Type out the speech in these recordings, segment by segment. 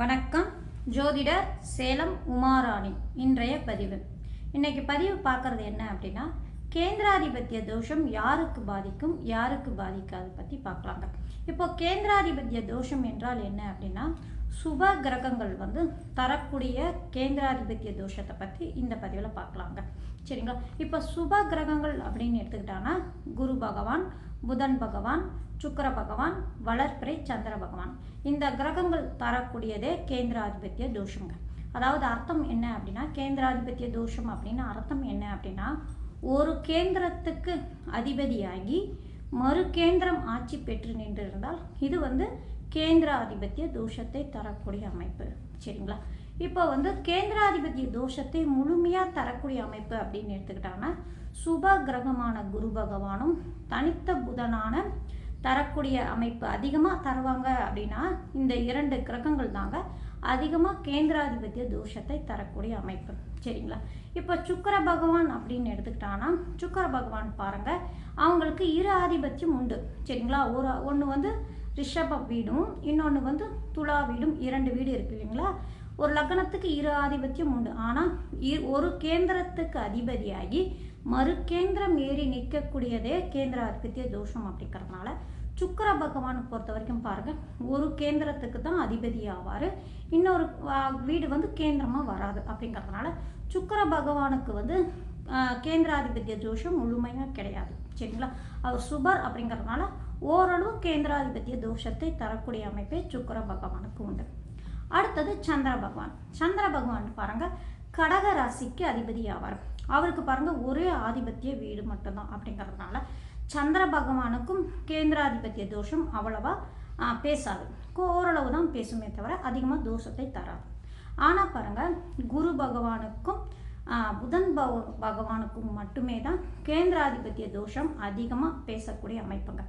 வணக்கம். ஜோதிடர் சேலம் உமாராணி. இன்றைய பதிவு. இன்னைக்கு பதிவு பார்க்குறது என்ன அப்படின்னா கேந்திராதிபத்திய தோஷம் யாருக்கு பாதிக்கும் யாருக்கு பாதிக்காது பற்றி பார்க்கலாங்க. இப்போ கேந்திராதிபத்திய தோஷம் என்றால் என்ன அப்படின்னா சுப கிரகங்கள் வந்து தரக்கூடிய கேந்திராதிபத்திய தோஷத்தை பற்றி இந்த பதிவில் பார்க்கலாங்க. சரிங்களா? இப்போ சுப கிரகங்கள் அப்படின்னு எடுத்துக்கிட்டாங்கன்னா குரு பகவான் புதன் பகவான் சுக்கிர பகவான் வளர்ப்பிறை சந்திர பகவான். இந்த கிரகங்கள் தரக்கூடியதே கேந்திராதிபத்திய தோஷங்க. அதாவது அர்த்தம் என்ன அப்படின்னா கேந்திராதிபத்திய தோஷம் அப்படின்னு அர்த்தம் என்ன அப்படின்னா ஒரு கேந்திரத்துக்கு அதிபதியாகி மறு கேந்திரம் ஆட்சி பெற்று நின்றிருந்தால் இது வந்து கேந்திராதிபத்திய தோஷத்தை தரக்கூடிய அமைப்பு. சரிங்களா? இப்போ வந்து கேந்திராதிபத்திய தோஷத்தை முழுமையாக தரக்கூடிய அமைப்பு அப்படின்னு எடுத்துக்கிட்டாங்கன்னா சுப கிரகமான குரு பகவானும் தனித்த புதனான தரக்கூடிய அமைப்பு அதிகமாக தருவாங்க அப்படின்னா இந்த இரண்டு கிரகங்கள் தாங்க அதிகமாக கேந்திராதிபத்திய தோஷத்தை தரக்கூடிய அமைப்பு. சரிங்களா? இப்போ சுக்கர பகவான் அப்படின்னு எடுத்துக்கிட்டாங்கன்னா சுக்கர பகவான் பாருங்க அவங்களுக்கு இரு ஆதிபத்தியம் உண்டு. சரிங்களா? ஒரு ஒன்று வந்து ரிஷப வீடும் இன்னொன்று வந்து துலா வீடும் இரண்டு வீடு இருக்கு இல்லைங்களா? ஒரு லக்னத்துக்கு இரு ஆதிபத்தியம் உண்டு. ஆனால் ஒரு கேந்திரத்துக்கு அதிபதியாகி மறு கேந்திரம் ஏறி நிற்கக்கூடியதே கேந்திராதிபத்திய தோஷம் அப்படிங்கிறதுனால சுக்கர பகவானை பொறுத்த வரைக்கும் பாருங்கள் ஒரு கேந்திரத்துக்கு தான் அதிபதி ஆவார். இன்னொரு வீடு வந்து கேந்திரமாக வராது அப்படிங்கிறதுனால சுக்கர பகவானுக்கு வந்து கேந்திராதிபத்திய தோஷம் முழுமையாக கிடையாது. சரிங்களா? அவர் சுபர் அப்படிங்கிறதுனால ஓரளவு கேந்திராதிபத்திய தோஷத்தை தரக்கூடிய அமைப்பே சுக்கர பகவானுக்கு உண்டு. அடுத்தது சந்திர பகவான். சந்திர பகவான் பாருங்கள் கடக ராசிக்கு அதிபதி ஆவார். அவருக்கு பாருங்கள் ஒரே ஆதிபத்திய வீடு மட்டும்தான் அப்படிங்கிறதுனால சந்திர பகவானுக்கும் கேந்திராதிபத்திய தோஷம் அவ்வளவா பேசாது. ஓரளவு தான் பேசுமே தவிர அதிகமாக தோஷத்தை தராது. ஆனால் பாருங்கள் குரு பகவானுக்கும் புதன் பக பகவானுக்கும் மட்டுமே தான் கேந்திராதிபத்திய தோஷம் அதிகமாக பேசக்கூடிய அமைப்புங்க.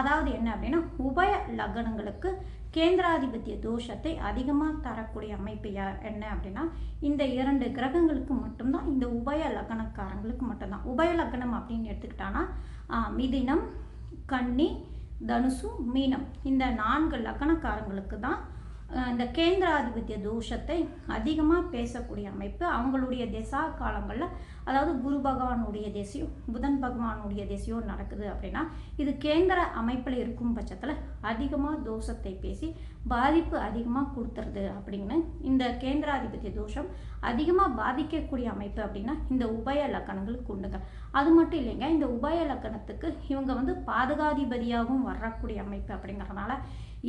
அதாவது என்ன அப்படின்னா உபய லக்னங்களுக்கு கேந்திராதிபத்திய தோஷத்தை அதிகமாக தரக்கூடிய அமைப்பு என்ன அப்படின்னா இந்த இரண்டு கிரகங்களுக்கு மட்டும்தான் இந்த உபய லக்னக்காரங்களுக்கு மட்டும்தான். உபய லக்னம் அப்படின்னு எடுத்துக்கிட்டான்னா மிதினம் கன்னி தனுசு மீனம். இந்த நான்கு லக்னக்காரங்களுக்கு தான் இந்த கேந்திராதிபத்திய தோஷத்தை அதிகமாக பேசக்கூடிய அமைப்பு அவங்களுடைய திசா காலங்களில் அதாவது குரு பகவானுடைய திசையோ புதன் பகவானுடைய திசையோ நடக்குது அப்படின்னா இது கேந்திர அமைப்பில் இருக்கும் பட்சத்தில் அதிகமாக தோஷத்தை பேசி பாதிப்பு அதிகமாக கொடுத்துருது அப்படின்னு இந்த கேந்திராதிபத்திய தோஷம் அதிகமாக பாதிக்கக்கூடிய அமைப்பு அப்படின்னா இந்த உபய லக்கணங்களுக்கு உண்டுங்க அது மட்டும் இல்லைங்க இந்த உபய லக்கணத்துக்கு இவங்க வந்து பாதகாதிபதியாகவும் வரக்கூடிய அமைப்பு அப்படிங்கிறதுனால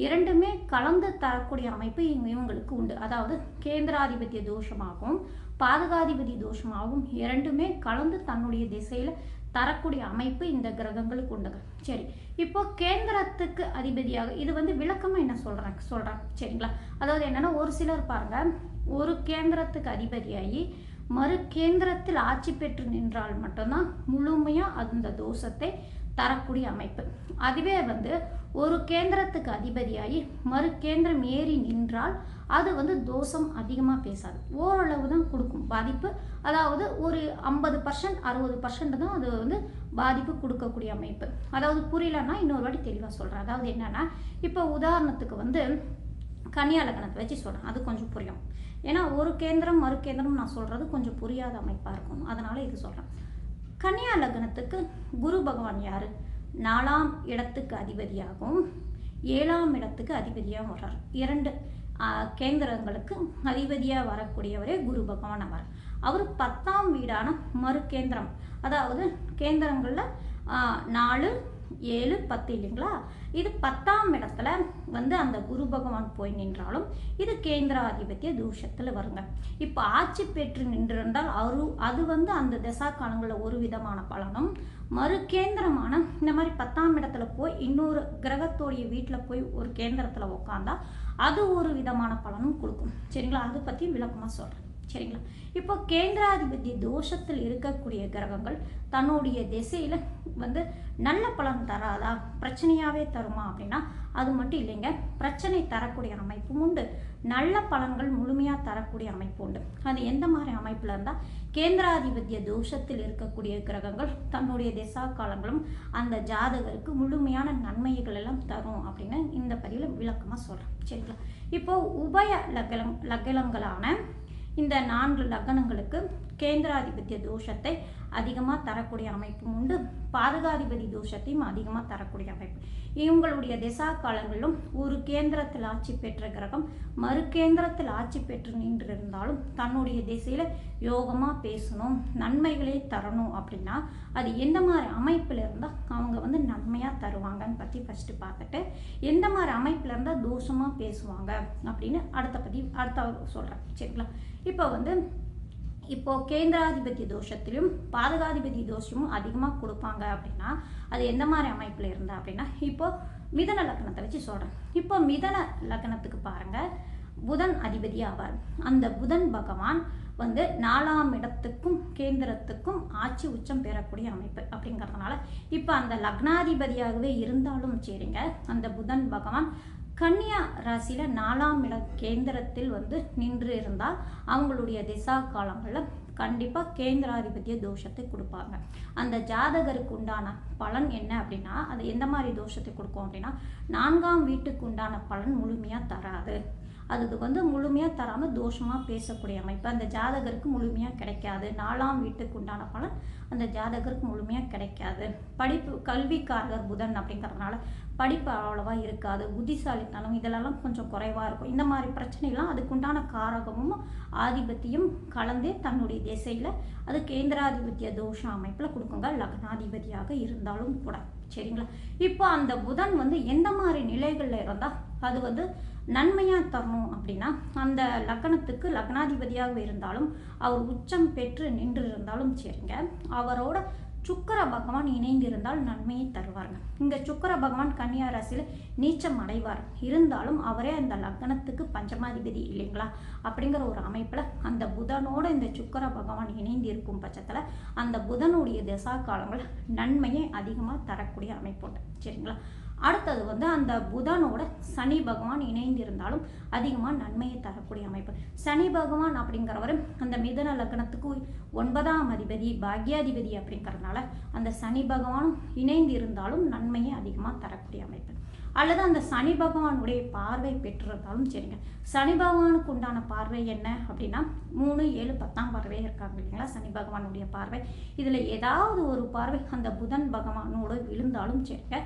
இரண்டுமே கலந்து தரக்கூடிய அமைப்பு இவங்களுக்கு உண்டு. அதாவது கேந்திராதிபத்திய தோஷமாகவும் பாதகாதிபதி தோஷமாகவும் இரண்டுமே கலந்து தன்னுடைய திசையில் தரக்கூடிய அமைப்பு இந்த கிரகங்களுக்கு உண்டுங்க. சரி இப்போ கேந்திரத்துக்கு அதிபதியாக இது வந்து விளக்கமாக என்ன சொல்கிறேன் சொல்கிறேன் சரிங்களா? அதாவது என்னென்னா ஒரு சிலர் பாருங்க ஒரு கேந்திரத்துக்கு அதிபதியாகி மறு கேந்திரத்தில் ஆட்சி பெற்று நின்றால் மட்டும்தான் முழுமையாக அந்த தோஷத்தை தரக்கூடிய அமைப்பு. அதுவே வந்து ஒரு கேந்திரத்துக்கு அதிபதியாகி மறு கேந்திரம் ஏறி நின்றால் அது வந்து தோஷம் அதிகமாக பேசாது. ஓரளவு தான் கொடுக்கும் பாதிப்பு. அதாவது ஒரு ஐம்பது பர்சன்ட் அறுபது பர்சன்ட் தான் அது வந்து பாதிப்பு கொடுக்கக்கூடிய அமைப்பு. அதாவது புரியலன்னா இன்னொரு வாட்டி தெளிவாக சொல்கிறேன் அதாவது என்னென்னா இப்போ உதாரணத்துக்கு வந்து கன்னியா வச்சு சொல்கிறேன் அது கொஞ்சம் புரியும். ஏன்னா ஒரு கேந்திரம் மறு கேந்திரம் நான் சொல்கிறது கொஞ்சம் புரியாத அமைப்பாக இருக்கும். அதனால் இது சொல்கிறேன் கன்னியா லக்னத்துக்கு குரு பகவான் யார்? நாலாம் இடத்துக்கு அதிபதியாகவும் ஏழாம் இடத்துக்கு அதிபதியாகவும் வர்றார். இரண்டு கேந்திரங்களுக்கு அதிபதியாக வரக்கூடியவரே குரு பகவான் அவர் அவர் பத்தாம் வீடான மறு கேந்திரம் அதாவது கேந்திரங்களில் நாலு ஏழு பத்து இல்லைங்களா? இது பத்தாம் இடத்துல வந்து அந்த குரு பகவான் போய் நின்றாலும் இது கேந்திராதிபத்திய தூஷத்தில் வருங்க. இப்போ ஆட்சி பெற்று நின்றிருந்தால் அரு அது வந்து அந்த தசா காலங்களில் ஒரு விதமான பலனும் மறு கேந்திரமான இந்த மாதிரி பத்தாம் இடத்துல போய் இன்னொரு கிரகத்தோடைய வீட்டில் போய் ஒரு கேந்திரத்தில் உட்காந்தா அது ஒரு விதமான பலனும் கொடுக்கும். சரிங்களா? அதை பற்றி விளக்கமாக சொல்கிறேன் சரிங்களா? இப்போ கேந்திராதிபதி தோஷத்தில் இருக்கக்கூடிய கிரகங்கள் தன்னுடைய திசையில் வந்து நல்ல பலன் தராதா? பிரச்சனையாகவே தருமா அப்படின்னா அது மட்டும் இல்லைங்க. பிரச்சனை தரக்கூடிய அமைப்பும் உண்டு. நல்ல பலன்கள் முழுமையாக தரக்கூடிய அமைப்பு உண்டு. அது எந்த மாதிரி அமைப்பில் இருந்தால் கேந்திராதிபத்திய தோஷத்தில் இருக்கக்கூடிய கிரகங்கள் தன்னுடைய திசா காலங்களும் அந்த ஜாதகருக்கு முழுமையான நன்மைகள் எல்லாம் தரும் அப்படின்னு இந்த பதிவில் விளக்கமாக சொல்கிறேன் சரிங்களா? இப்போ உபய லக்கலம் லக்கலங்களான இந்த நான்கு லக்கணங்களுக்கு கேந்திராதிபத்திய தோஷத்தை அதிகமாக தரக்கூடிய அமைப்பும் உண்டு. பாதகாதிபதி தோஷத்தையும் அதிகமாக தரக்கூடிய அமைப்பு. இவங்களுடைய திசா காலங்களிலும் ஒரு கேந்திரத்தில் ஆட்சி பெற்ற கிரகம் மறு கேந்திரத்தில் ஆட்சி பெற்று நின்றிருந்தாலும் தன்னுடைய திசையில் யோகமாக பேசணும் நன்மைகளே தரணும் அப்படின்னா அது எந்த மாதிரி அமைப்பில் இருந்தால் அவங்க வந்து நன்மையாக தருவாங்கன்னு பற்றி ஃபஸ்ட்டு பார்த்துட்டு எந்த மாதிரி அமைப்பில் இருந்தால் தோஷமாக பேசுவாங்க அப்படின்னு அடுத்த பற்றி அடுத்த சொல்கிறேன் சரிங்களா? இப்போ வந்து இப்போ கேந்திராதிபதி தோஷத்திலும் பாதகாதிபதி தோஷமும் அதிகமாக கொடுப்பாங்க அப்படின்னா அது எந்த மாதிரி அமைப்பில் இருந்தா அப்படின்னா இப்போ மிதன லக்னத்தை வச்சு சொல்கிறேன் இப்போ மிதன லக்னத்துக்கு பாருங்க. புதன் அதிபதி ஆவார். அந்த புதன் பகவான் வந்து நாலாம் இடத்துக்கும் கேந்திரத்துக்கும் ஆட்சி உச்சம் பெறக்கூடிய அமைப்பு அப்படிங்கிறதுனால இப்போ அந்த லக்னாதிபதியாகவே இருந்தாலும் சரிங்க. அந்த புதன் பகவான் கன்னியா ராசியில் நாலாம் இட கேந்திரத்தில் வந்து நின்று இருந்தால் அவங்களுடைய திசா காலங்களில் கண்டிப்பாக கேந்திராதிபத்திய தோஷத்தை கொடுப்பாங்க. அந்த ஜாதகருக்கு உண்டான பலன் என்ன அப்படின்னா அது எந்த மாதிரி தோஷத்தை கொடுக்கும் அப்படின்னா நான்காம் வீட்டுக்கு உண்டான பலன் முழுமையாக தராது. அதுக்கு வந்து முழுமையாக தராமல் தோஷமாக பேசக்கூடிய அமைப்பு. அந்த ஜாதகருக்கு முழுமையாக கிடைக்காது. நாலாம் வீட்டுக்கு உண்டான பலன் அந்த ஜாதகருக்கு முழுமையாக கிடைக்காது. படிப்பு கல்விக்காரர் புதன் அப்படிங்கிறதுனால படிப்பு அவ்வளோவா இருக்காது புத்திசாலித்தனம் இதெல்லாம் கொஞ்சம் குறைவாக இருக்கும். இந்த மாதிரி பிரச்சனைலாம் அதுக்குண்டான காரகமும் ஆதிபத்தியம் கலந்தே தன்னுடைய திசையில் அது கேந்திராதிபத்திய தோஷ அமைப்பில் கொடுக்குங்க. லக்னாதிபதியாக இருந்தாலும் கூட. சரிங்களா? இப்போ அந்த புதன் வந்து எந்த மாதிரி நிலைகளில் இருந்தால் அது வந்து நன்மையாக தரணும் அப்படின்னா அந்த லக்னத்துக்கு லக்னாதிபதியாக இருந்தாலும் அவர் உச்சம் பெற்று நின்று இருந்தாலும் சரிங்க. அவரோட சுக்கர பகவான் இணைந்திருந்தால் நன்மையை தருவாருங்க இங்க சுக்கர பகவான் கன்னியா ராசியில் நீச்சம் அடைவார். இருந்தாலும் அவரே அந்த லக்னத்துக்கு பஞ்சமாதிபதி இல்லைங்களா? அப்படிங்கிற ஒரு அமைப்பில் அந்த புதனோட இந்த சுக்கர பகவான் இணைந்து இருக்கும் பட்சத்தில் அந்த புதனுடைய திசா காலங்கள் நன்மையை அதிகமாக தரக்கூடிய அமைப்பு உண்டு. சரிங்களா? அடுத்தது வந்து அந்த புதனோட சனி பகவான் இணைந்திருந்தாலும் அதிகமாக நன்மையை தரக்கூடிய அமைப்பு. சனி பகவான் அப்படிங்கிறவர் அந்த மிதன லக்னத்துக்கு ஒன்பதாம் அதிபதி பாக்யாதிபதி அப்படிங்கிறதுனால அந்த சனி பகவானும் இணைந்து இருந்தாலும் நன்மையை அதிகமாக தரக்கூடிய அமைப்பு. அல்லது அந்த சனி பகவானுடைய பார்வை பெற்றிருந்தாலும் சரிங்க. சனி பகவானுக்கு உண்டான பார்வை என்ன அப்படின்னா மூணு ஏழு பத்தாம் பார்வை இருக்காங்க இல்லைங்களா? சனி பகவானுடைய பார்வை. இதில் ஏதாவது ஒரு பார்வை அந்த புதன் பகவானோடு விழுந்தாலும் சரிங்க.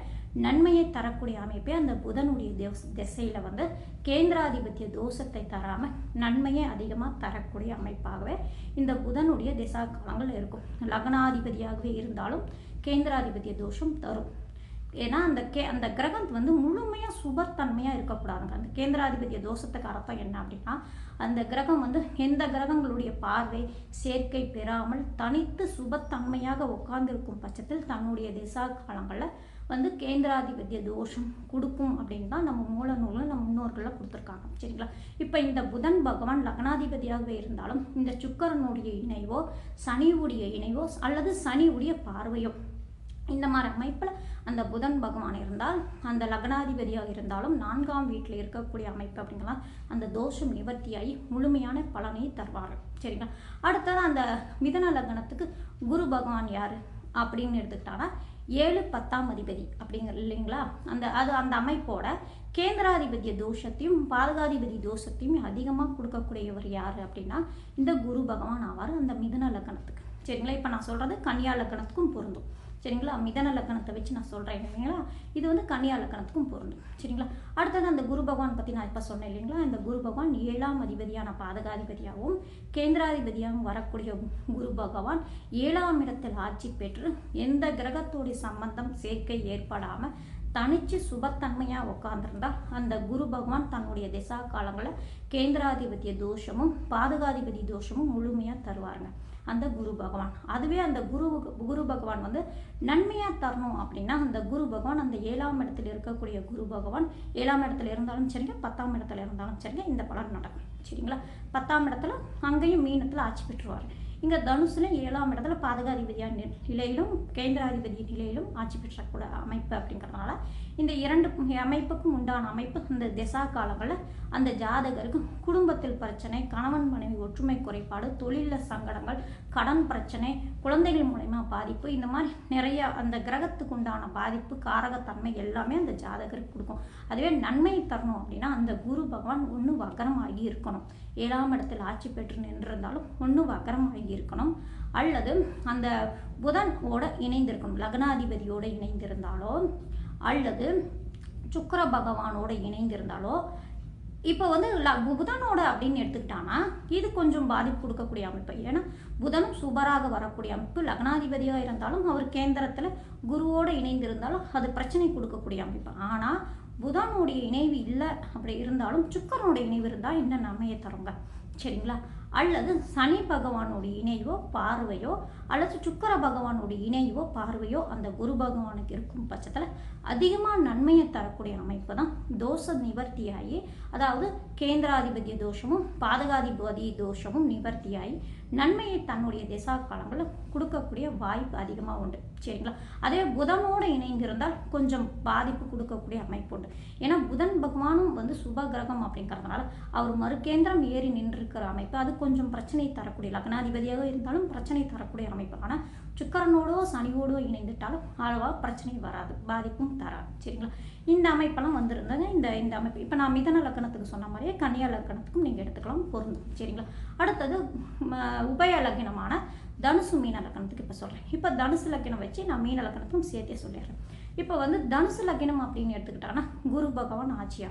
நன்மையை தரக்கூடிய அமைப்பே அந்த புதனுடைய திவஸ் திசையில் வந்து கேந்திராதிபத்திய தோஷத்தை தராமல் நன்மையை அதிகமாக தரக்கூடிய அமைப்பாகவே இந்த புதனுடைய திசா காலங்கள் இருக்கும். லக்னாதிபதியாகவே இருந்தாலும் கேந்திராதிபத்திய தோஷம் தரும். ஏன்னா அந்த கே அந்த கிரகம் வந்து முழுமையாக சுபத்தன்மையாக இருக்கக்கூடாதுங்க. அந்த கேந்திராதிபதிய தோஷத்துக்கு அர்த்தம் என்ன அப்படின்னா அந்த கிரகம் வந்து எந்த கிரகங்களுடைய பார்வை சேர்க்கை பெறாமல் தனித்து சுபத்தன்மையாக உட்கார்ந்திருக்கும் பட்சத்தில் தன்னுடைய திசா காலங்களில் வந்து கேந்திராதிபத்திய தோஷம் கொடுக்கும் அப்படின்னு தான் நம்ம மூல நூலில் நம்ம முன்னோர்களில் கொடுத்துருக்காங்க. சரிங்களா? இப்போ இந்த புதன் பகவான் லக்னாதிபதியாகவே இருந்தாலும் இந்த சுக்கரனுடைய இணைவோ சனியுடைய இணைவோ அல்லது சனியுடைய பார்வையோ இந்த மாதிரி அமைப்பில் அந்த புதன் பகவான் இருந்தால் அந்த லக்னாதிபதியாக இருந்தாலும் நான்காம் வீட்டில் இருக்கக்கூடிய அமைப்பு அப்படிங்கலாம் அந்த தோஷம் நிவர்த்தியாகி முழுமையான பலனை தருவார். சரிங்களா? அடுத்தது அந்த மிதன லக்னத்துக்கு குரு பகவான் யார் அப்படின்னு எடுத்துக்கிட்டாங்கன்னா ஏழு பத்தாம் அதிபதி அப்படிங்கிற இல்லைங்களா? அந்த அது அந்த அமைப்போட கேந்திராதிபதிய தோஷத்தையும் பாதகாதிபதி தோஷத்தையும் அதிகமாக கொடுக்கக்கூடியவர் யார் அப்படின்னா இந்த குரு பகவான் ஆவார் அந்த மிதன லக்னத்துக்கு. சரிங்களா? இப்போ நான் சொல்கிறது கன்னியா லக்னத்துக்கும் பொருந்தும். சரிங்களா? மிதன லக்கணத்தை வச்சு நான் சொல்கிறேன் இல்லைங்களா? இது வந்து கன்னியா லக்கணத்துக்கும் பொருந்தும் சரிங்களா? அடுத்தது அந்த குரு பகவான் பற்றி நான் இப்போ சொன்னேன் இல்லைங்களா? இந்த குரு பகவான் ஏழாம் அதிபதியான பாதகாதிபதியாகவும் கேந்திராதிபதியாகவும் வரக்கூடிய குரு பகவான் ஏழாம் இடத்தில் ஆட்சி பெற்று எந்த கிரகத்தோடைய சம்பந்தம் சேர்க்கை ஏற்படாமல் தனிச்சு சுபத்தன்மையாக உட்காந்துருந்தா அந்த குரு பகவான் தன்னுடைய திசா காலங்களில் கேந்திராதிபத்திய தோஷமும் பாதகாதிபதி தோஷமும் முழுமையாக தருவாருங்க. அந்த குரு பகவான். அதுவே அந்த குரு குரு பகவான் வந்து நன்மையாக தரணும் அப்படின்னா அந்த குரு பகவான் அந்த ஏழாம் இடத்துல இருக்கக்கூடிய குரு பகவான் ஏழாம் இடத்துல இருந்தாலும் சரிங்க பத்தாம் இடத்துல இருந்தாலும் சரிங்க இந்த பலன் நடக்கும். சரிங்களா? பத்தாம் இடத்துல அங்கேயும் மீனத்தில் ஆட்சி பெற்றுவார். இங்கே தனுசுல ஏழாம் இடத்துல பாதகாதிபதியா நிலையிலும் கேந்திராதிபதி நிலையிலும் ஆட்சி பெற்றக்கூட அமைப்பு அப்படிங்கிறதுனால இந்த இரண்டு அமைப்புக்கும் உண்டான அமைப்பு இந்த திசா காலங்களில் அந்த ஜாதகருக்கு குடும்பத்தில் பிரச்சனை கணவன் மனைவி ஒற்றுமை குறைபாடு தொழிலில் சங்கடங்கள் கடன் பிரச்சனை குழந்தைகள் மூலயமா பாதிப்பு இந்த மாதிரி நிறைய அந்த கிரகத்துக்கு உண்டான பாதிப்பு காரகத்தன்மை எல்லாமே அந்த ஜாதகருக்கு கொடுக்கும். அதுவே நன்மை தரணும் அப்படின்னா அந்த குரு பகவான் ஒன்று வக்கரமாகி இருக்கணும். ஏழாம் இடத்தில் ஆட்சி பெற்று நின்றிருந்தாலும் ஒன்று வக்கரமாகி இருக்கணும். அல்லது அந்த புதனோட இணைந்திருக்கணும். லக்னாதிபதியோடு இணைந்திருந்தாலோ அல்லது சுக்கர பகவானோட இணைந்திருந்தாலோ இப்போ வந்து ல- புதனோட அப்படின்னு எடுத்துக்கிட்டான்னா இது கொஞ்சம் பாதிப்பு கொடுக்கக்கூடிய அமைப்பு. ஏன்னா புதனும் சூப்பராக வரக்கூடிய அமைப்பு. லக்னாதிபதியாக இருந்தாலும் அவர் கேந்திரத்தில் குருவோடு இணைந்திருந்தாலும் அது பிரச்சனை கொடுக்கக்கூடிய அமைப்பு. ஆனால் புதனுடைய இணைவு இல்லை அப்படி இருந்தாலும் சுக்கரனுடைய இணைவு இருந்தால் என்ன நன்மையை தருங்க. சரிங்களா? அல்லது சனி பகவானுடைய இணைவோ பார்வையோ அல்லது சுக்கர பகவானுடைய இணைவோ பார்வையோ அந்த குரு பகவானுக்கு இருக்கும் பட்சத்தில் அதிகமாக நன்மையை தரக்கூடிய அமைப்பு தான் தோஷ நிவர்த்தியாகி அதாவது கேந்திராதிபதிய தோஷமும் பாதகாதிபதி தோஷமும் நிவர்த்தியாகி நன்மையை தன்னுடைய திசா காலங்களில் கொடுக்கக்கூடிய வாய்ப்பு அதிகமாக உண்டு. சரிங்களா? அதே புதனோடு இணைந்திருந்தால் கொஞ்சம் பாதிப்பு கொடுக்கக்கூடிய அமைப்பு உண்டு. ஏன்னா புதன் பகவானும் வந்து சுப கிரகம் அப்படிங்கிறதுனால அவர் மறுகேந்திரம் ஏறி நின்று இருக்கிற அமைப்பு அது கொஞ்சம் பிரச்சனை தரக்கூடிய லக்னாதிபதியாக இருந்தாலும் பிரச்சனை தரக்கூடிய அமைப்பு. ஆனால் சுக்கரனோடோ சனியோடோ இணைந்துட்டாலும் அளவாக பிரச்சனை வராது பாதிப்பும் தராது. சரிங்களா? இந்த அமைப்பெல்லாம் வந்திருந்தாங்க இந்த இந்த அமைப்பு இப்போ நான் மிதன லக்கணத்துக்கு சொன்ன மாதிரியே கன்னியா லக்கணத்துக்கும் நீங்கள் எடுத்துக்கலாம் பொருந்தும். சரிங்களா? அடுத்தது உபய லக்னமான தனுசு மீன லக்கணத்துக்கு இப்போ சொல்கிறேன் இப்போ தனுசு லக்கணம் வச்சு நான் மீன லக்கணத்துக்கும் சேர்த்தே சொல்லிடுறேன். இப்போ வந்து தனுசு லக்னம் அப்படின்னு எடுத்துக்கிட்டாங்கன்னா குரு பகவான் ஆட்சி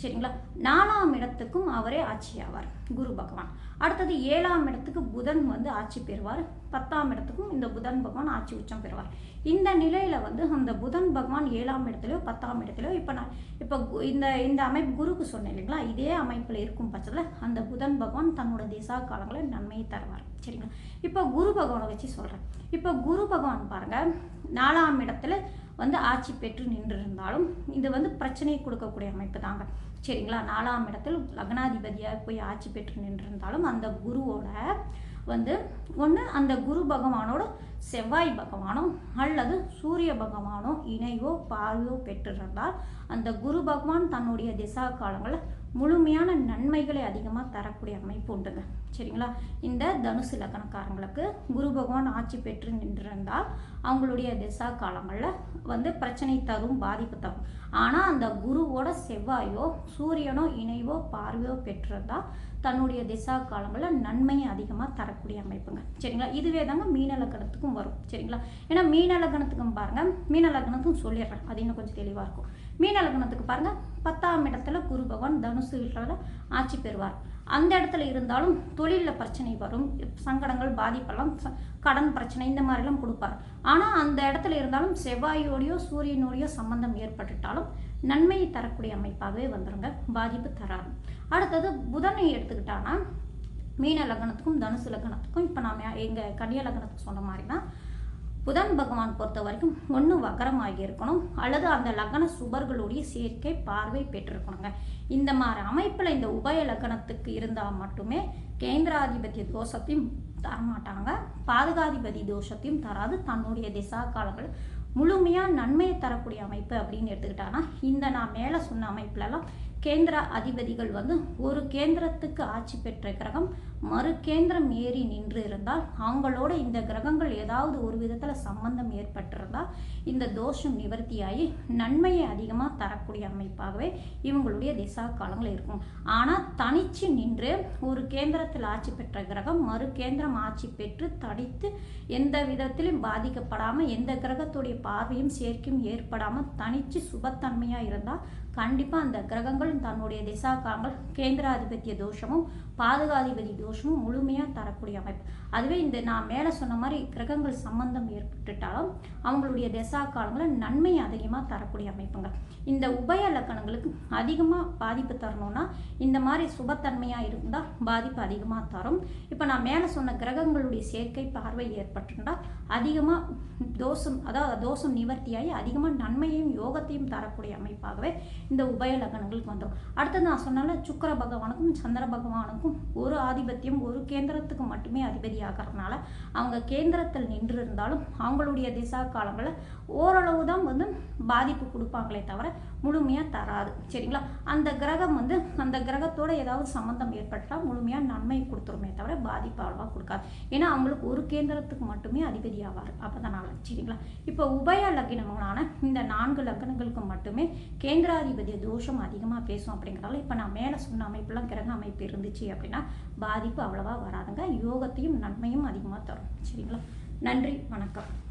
சரிங்களா? நாலாம் இடத்துக்கும் அவரே ஆட்சி ஆவார் குரு பகவான். அடுத்தது ஏழாம் இடத்துக்கு புதன் வந்து ஆட்சி பெறுவார். பத்தாம் இடத்துக்கும் இந்த புதன் பகவான் ஆட்சி உச்சம் பெறுவார். இந்த நிலையில வந்து அந்த புதன் பகவான் ஏழாம் இடத்துலையோ பத்தாம் இடத்துலையோ இப்போ நான் இப்போ இந்த இந்த அமைப்பு குருக்கு சொன்னேன் இல்லைங்களா? இதே அமைப்பில் இருக்கும் பட்சத்தில் அந்த புதன் பகவான் தன்னோட திசா காலங்களில் நன்மையை தருவார். சரிங்களா? இப்போ குரு பகவானை வச்சு சொல்கிறேன் இப்போ குரு பகவான் பாருங்கள் நாலாம் இடத்துல வந்து ஆட்சி பெற்று நின்று இருந்தாலும் இது வந்து பிரச்சனையை கொடுக்கக்கூடிய அமைப்பு தாங்க. சரிங்களா? நாலாம் இடத்தில் லக்னாதிபதியாக போய் ஆட்சி பெற்று நின்றிருந்தாலும் அந்த குருவோட வந்து ஒன்று அந்த குரு பகவானோட செவ்வாய் பகவானோ அல்லது சூரிய பகவானோ இணையோ பார்வையோ பெற்றிருந்தால் அந்த குரு பகவான் தன்னுடைய திசா காலங்களில் முழுமையான நன்மைகளை அதிகமாக தரக்கூடிய அமைப்பு உண்டுங்க. சரிங்களா? இந்த தனுசு லக்கணக்காரங்களுக்கு குரு பகவான் ஆட்சி பெற்று நின்றிருந்தால் அவங்களுடைய திசா காலங்களில் வந்து பிரச்சனை தரும் பாதிப்பு தரும். ஆனால் அந்த குருவோட செவ்வாயோ சூரியனோ இணைவோ பார்வையோ பெற்றிருந்தால் தன்னுடைய திசா காலங்களில் நன்மையை அதிகமாக தரக்கூடிய அமைப்புங்க. சரிங்களா? இதுவே தாங்க மீன லக்னத்துக்கும் வரும். சரிங்களா? ஏன்னா மீன லக்னத்துக்கும் பாருங்கள் மீன லக்னத்துக்கும் சொல்லிடுறேன். அது இன்னும் கொஞ்சம் தெளிவாக இருக்கும். மீன லக்னத்துக்கு பாருங்கள் பத்தாம் இடத்துல குரு பகவான் தனுசு வீட்டில் ஆட்சி பெறுவார். அந்த இடத்துல இருந்தாலும் தொழிலில் பிரச்சனை வரும். சங்கடங்கள் பாதிப்பெல்லாம் ச- கடன் பிரச்சனை இந்த மாதிரிலாம் கொடுப்பார். ஆனால் அந்த இடத்துல இருந்தாலும் செவ்வாயோடையோ சூரியனோடையோ சம்பந்தம் ஏற்பட்டுட்டாலும் நன்மையை தரக்கூடிய அமைப்பாகவே வந்துருங்க. பாதிப்பு தராது. அடுத்தது புதனை எடுத்துக்கிட்டான்னா மீன லக்னத்துக்கும் தனுசு லக்னத்துக்கும் இப்போ நாம் எங்கள் கன்னிய லக்னத்துக்கு சொன்ன மாதிரி தான் புதன் பகவான் பொறுத்த வரைக்கும் ஒன்று வக்கரமாகி இருக்கணும் அல்லது அந்த லக்ன சுபர்களுடைய சேர்க்கை பார்வை பெற்றிருக்கணுங்க. இந்த மாதிரி அமைப்பில் இந்த உபய லக்னத்துக்கு இருந்தால் மட்டுமே கேந்திராதிபத்திய தோஷத்தையும் தரமாட்டாங்க. பாதுகாதிபதி தோஷத்தையும் தராது. தன்னுடைய திசா காலங்கள் முழுமையாக நன்மையை தரக்கூடிய அமைப்பு அப்படின்னு எடுத்துக்கிட்டாங்கன்னா இந்த நான் மேலே சொன்ன அமைப்புலலாம் கேந்திர அதிபதிகள் வந்து ஒரு கேந்திரத்துக்கு ஆட்சி பெற்ற கிரகம் மறு கேந்திரம் ஏறி நின்று இருந்தால் அவங்களோட இந்த கிரகங்கள் ஏதாவது ஒரு விதத்தில் சம்பந்தம் ஏற்பட்டிருந்தால் இந்த தோஷம் நிவர்த்தியாகி நன்மையை அதிகமாக தரக்கூடிய அமைப்பாகவே இவங்களுடைய திசா காலங்கள் இருக்கும். ஆனால் தனிச்சு நின்று ஒரு கேந்திரத்தில் ஆட்சி பெற்ற கிரகம் மறு கேந்திரம் ஆட்சி பெற்று தடித்து எந்த விதத்திலும் பாதிக்கப்படாமல் எந்த கிரகத்துடைய பார்வையும் சேர்க்கையும் ஏற்படாமல் தனிச்சு சுபத்தன்மையாக இருந்தால் கண்டிப்பாக அந்த கிரகங்கள் தன்னுடைய திசா கேந்திராதிபத்திய தோஷமும் பாதுகாதிபதி தோஷமும் முழுமையாக தரக்கூடிய அமைப்பு. அதுவே இந்த நான் மேலே சொன்ன மாதிரி கிரகங்கள் சம்பந்தம் ஏற்பட்டுட்டாலும் அவங்களுடைய திசா காலங்களில் நன்மை அதிகமாக தரக்கூடிய அமைப்புங்க. இந்த உபய லக்கணங்களுக்கு அதிகமாக பாதிப்பு தரணும்னா இந்த மாதிரி சுபத்தன்மையாக இருந்தால் பாதிப்பு அதிகமாக தரும். இப்போ நான் மேலே சொன்ன கிரகங்களுடைய சேர்க்கை பார்வை ஏற்பட்டிருந்தால் அதிகமாக தோஷம் அதாவது தோஷம் நிவர்த்தியாகி அதிகமாக நன்மையையும் யோகத்தையும் தரக்கூடிய அமைப்பாகவே இந்த உபய லக்னங்களுக்கு வந்துடும் அடுத்தது நான் சொன்னால சுக்கர பகவானுக்கும் சந்திர பகவானுக்கும் ஒரு ஆதிபத்தியம் ஒரு கேந்திரத்துக்கு மட்டுமே அதிபதி ஆகிறதுனால அவங்க கேந்திரத்தில் நின்று இருந்தாலும் அவங்களுடைய திசா காலங்களில் ஓரளவு தான் வந்து பாதிப்பு கொடுப்பாங்களே தவிர முழுமையாக தராது. சரிங்களா? அந்த கிரகம் வந்து அந்த கிரகத்தோட ஏதாவது சம்மந்தம் ஏற்பட்டால் முழுமையாக நன்மை கொடுத்துருமே தவிர பாதிப்பு அவ்வளோவா கொடுக்காது. ஏன்னா அவங்களுக்கு ஒரு கேந்திரத்துக்கு மட்டுமே அதிபதி ஆவார். அப்போதனால. சரிங்களா? இப்போ உபய லக்னங்களான இந்த நான்கு லக்னங்களுக்கு மட்டுமே கேந்திராதிபதி தோஷம் அதிகமாக பேசும் அப்படிங்கிறதால இப்போ நான் மேலே சொன்ன அமைப்புலாம் கிரக அமைப்பு இருந்துச்சு அப்படின்னா பாதிப்பு அவ்வளவா வராதுங்க. யோகத்தையும் நன்மையும் அதிகமாக தரும். சரிங்களா? நன்றி. வணக்கம்.